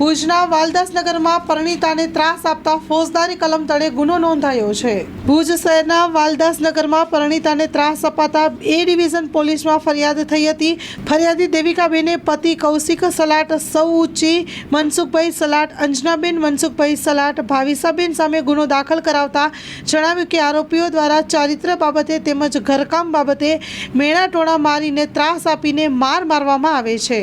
ભુજના વાલદાસનગરમાં પરિણીતાને ત્રાસ આપતા ફોજદારી કલમ તળે ગુનો નોંધાયો છે. ભુજ શહેરના વાલદાસનગરમાં પરિણીતાને ત્રાસ અપાતા એ ડિવિઝન પોલીસમાં ફરિયાદ થઈ હતી. ફરિયાદી દેવિકાબેને પતિ કૌશિક સલાટ સૌ ઊંચી મનસુખભાઈ સલાટ, અંજનાબેન મનસુખભાઈ સલાટ, ભાવિસાબેન સામે ગુનો દાખલ કરાવતા જણાવ્યું કે આરોપીઓ દ્વારા ચારિત્ર બાબતે તેમજ ઘરકામ બાબતે મેણાટોણા મારીને ત્રાસ આપીને માર મારવામાં આવે છે.